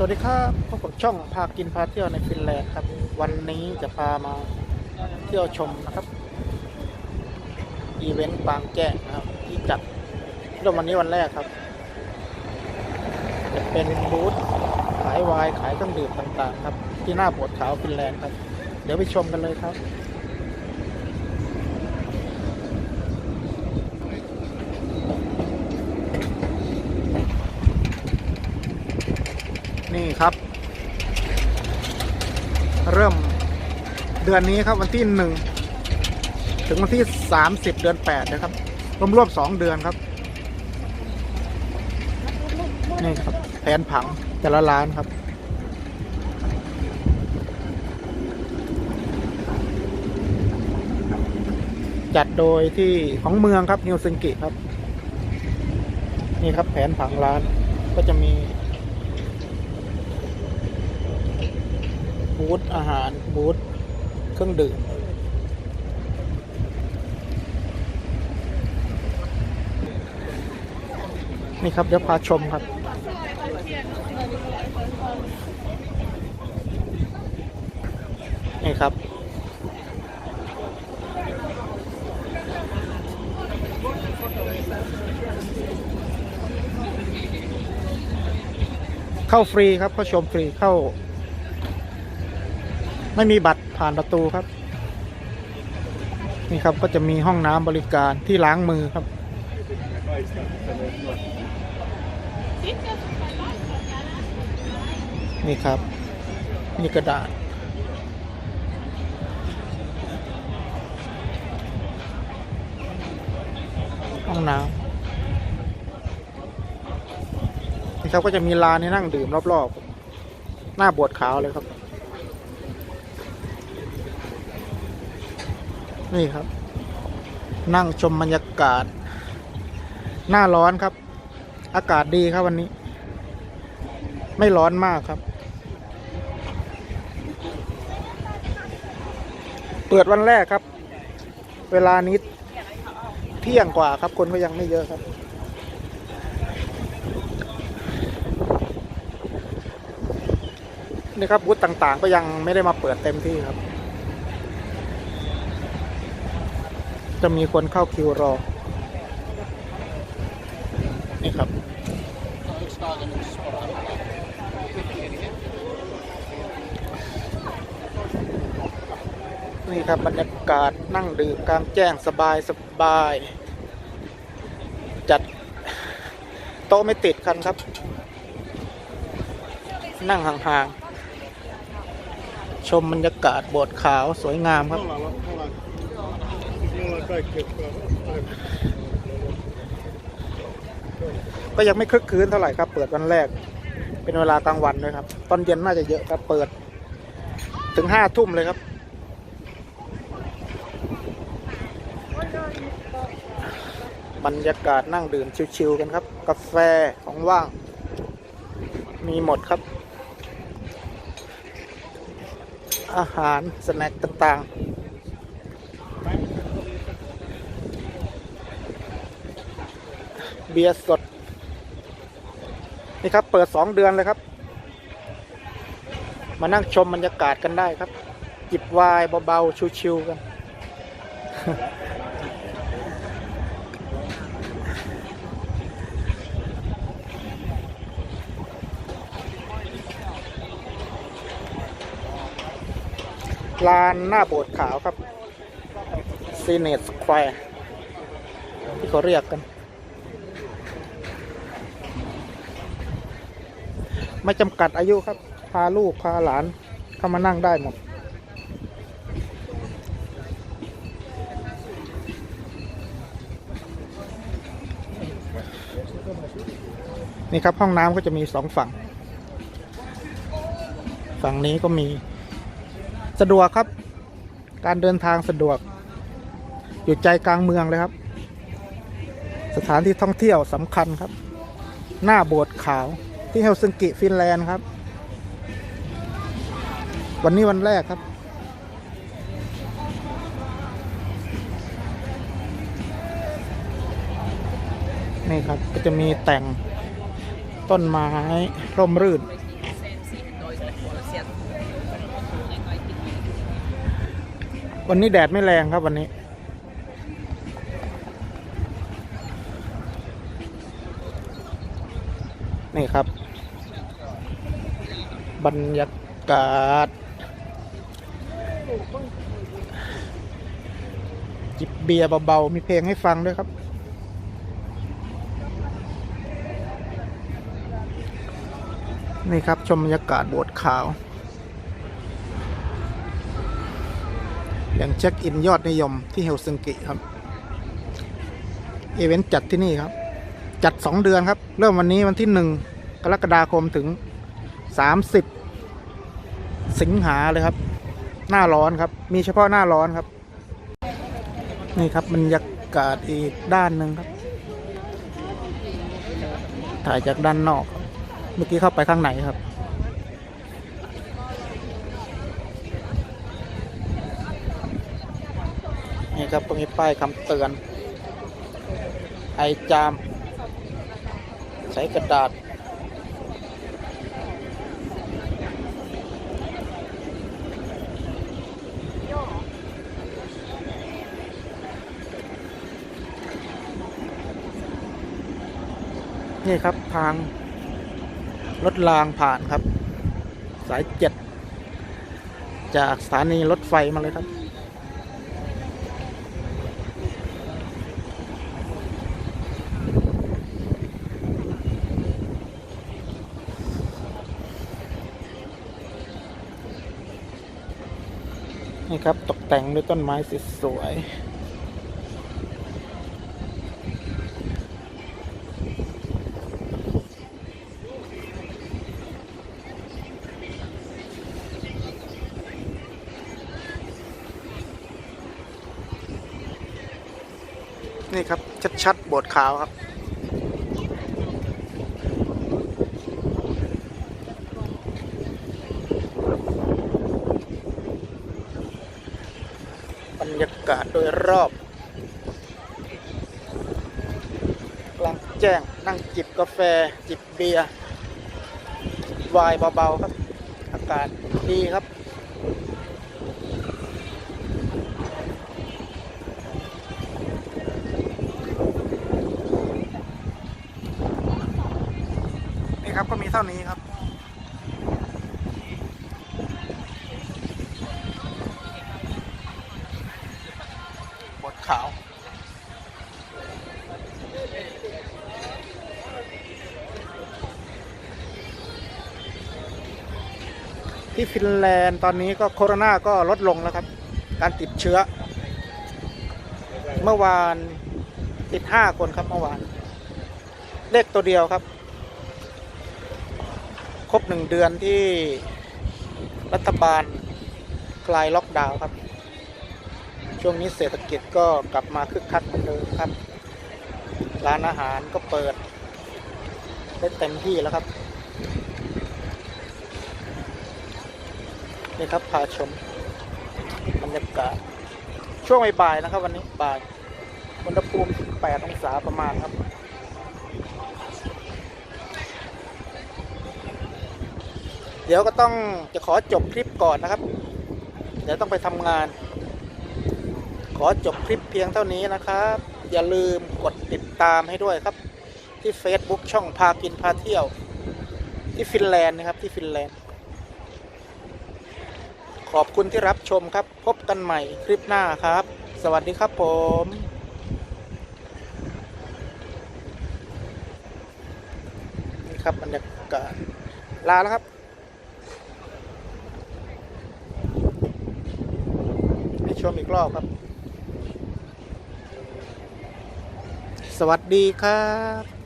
สวัสดีครับพบกับช่องพากินพาเที่ยวในฟินแลนด์ครับ วันนี้จะพามาเที่ยวชมนะครับ อีเวนต์บางแก้งนะครับ ที่จัดเริ่มวันนี้วันแรกครับ จะเป็นบูธขายวน์ขายเครื่องดื่มต่างๆ ครับ ที่หน้าโบสถ์ขาวฟินแลนด์ครับ เดี๋ยวไปชมกันเลยครับ นี่ครับ เริ่มเดือนนี้ครับวันที่หนึ่งถึงวันที่สามสิบเดือนแปดนะครับ รวมรวมสองเดือนครับ นี่ครับแผนผังแต่ละร้านครับจัดโดยที่ของเมืองครับนิวซิงกิครับ นี่ครับแผนผังร้านก็จะมี บูธอาหาร บูธเครื่องดื่มนี่ครับเดี๋ยวพาชมครับ นี่ครับ เข้าฟรีครับเข้าชมฟรีเข้า ไม่มีบัตรผ่านประตูครับ นี่ครับก็จะมีห้องน้ำบริการที่ล้างมือครับ นี่ครับนี่กระดาษห้องน้ำนี่ครับก็จะมีลานให้นั่งดื่มรอบๆ หน้าบวชขาวเลยครับ นี่ครับ นั่งชมบรรยากาศ หน้าร้อนครับ อากาศดีครับวันนี้ ไม่ร้อนมากครับ เปิดวันแรกครับ เวลานี้เที่ยงกว่าครับ คนก็ยังไม่เยอะครับนี่ครับบูธต่างๆ ก็ยังไม่ได้มาเปิดเต็มที่ครับ จะมีคนเข้าคิวรอ นี่ครับ นี่ครับบรรยากาศนั่งดื่มกลางแจ้งสบายสบาย จัดโต๊ะไม่ติดกันครับ นั่งห่างๆ ชมบรรยากาศโบสถ์ขาวสวยงามครับ ก็ยังไม่คึกคืนเท่าไหร่ครับ เปิดวันแรก เป็นเวลากลางวันด้วยครับ ตอนเย็นน่าจะเยอะครับ เปิด ถึงห้าทุ่มเลยครับ บรรยากาศนั่งดื่มชิวๆกันครับ กาแฟของว่าง มีหมดครับ อาหารสแน็คต่างๆ เบียร์สด นี่ครับ เปิดสองเดือนเลยครับ มานั่งชมบรรยากาศกันได้ครับ จิบวน์เบาๆ ชิวๆกัน ลานหน้าโบสถ์ขาวครับซีเนตสแควร์ที่เขาเรียกกัน ไม่จำกัดอายุครับ พาลูกพาหลานเข้ามานั่งได้หมด นี่ครับห้องน้ำก็จะมีสองฝั่ง ฝั่งนี้ก็มีสะดวกครับ การเดินทางสะดวก อยู่ใจกลางเมืองเลยครับ สถานที่ท่องเที่ยวสำคัญครับ หน้าโบสถ์ขาว ที่เฮลซิงกิฟินแลนด์ครับ วันนี้วันแรกครับ นี่ครับก็จะมีแต่งต้นไม้ร่มรื่น วันนี้แดดไม่แรงครับวันนี้นี่ครับ บรรยากาศ จิบเบียร์เบาๆ มีเพลงให้ฟังด้วยครับนี่ครับ ชมบรรยากาศโบสถ์ขาว อย่างเช็คอินยอดนิยมที่เฮลซิงกิครับ อีเวนต์จัดที่นี่ครับ จัด 2 เดือนครับ เริ่มวันนี้วันที่ 1 กรกฎาคมถึง 30 สิงหาเลยครับ หน้าร้อนครับ มีเฉพาะหน้าร้อนครับ นี่ครับบรรยากาศอีกด้านหนึ่งครับ ถ่ายจากด้านนอก เมื่อกี้เข้าไปข้างในครับนี่ครับตรงนี้ป้ายคำเตือน ไอจาม ใช้กระดาษ นี่ครับทางรถรางผ่านครับ สายเจ็ดจากสถานีรถไฟมาเลยครับ นี่ครับตกแต่งด้วยต้นไม้สวยๆ นี่ครับ ชัดๆบสถ์ขาวครับ บรรยากาศโดยรอบกลางแจ้งนั่งจิบกาแฟ จิบเบียร์วน์เบา ๆ ครับ อากาศดีครับ นี่ครับ ก็มีเท่านี้ครับบทขาว ที่ฟินแลนด์ตอนนี้ก็โคโรนาก็ลดลงแล้วครับ การติดเชื้อ เมื่อวานติดห้าคนครับเมื่อวาน เลขตัวเดียวครับ ครบหนึ่งเดือนที่รัฐบาลคลายล็อกดาวน์ครับ ช่วงนี้เศรษฐกิจก็กลับมาคึกคักเหมือนเดิมครับ ร้านอาหารก็เปิดได้เต็มที่แล้วครับ นี่ครับพาชมบรรยากาศช่วงบ่ายๆนะครับ วันนี้บ่ายอุณหภูมิ 18 องศาประมาณครับ เดี๋ยวก็ต้องจะขอจบคลิปก่อนนะครับ เดี๋ยวต้องไปทำงาน ขอจบคลิปเพียงเท่านี้นะครับ อย่าลืมกดติดตามให้ด้วยครับ ที่ Facebook ช่องพากินพาเที่ยว ที่ฟินแลนด์นะครับที่ฟินแลนด์ ขอบคุณที่รับชมครับ พบกันใหม่คลิปหน้าครับ สวัสดีครับผมนี่ครับบรรยากาศลาแล้วครับ ให้ ชมอีกรอบครับ สวัสดีครับ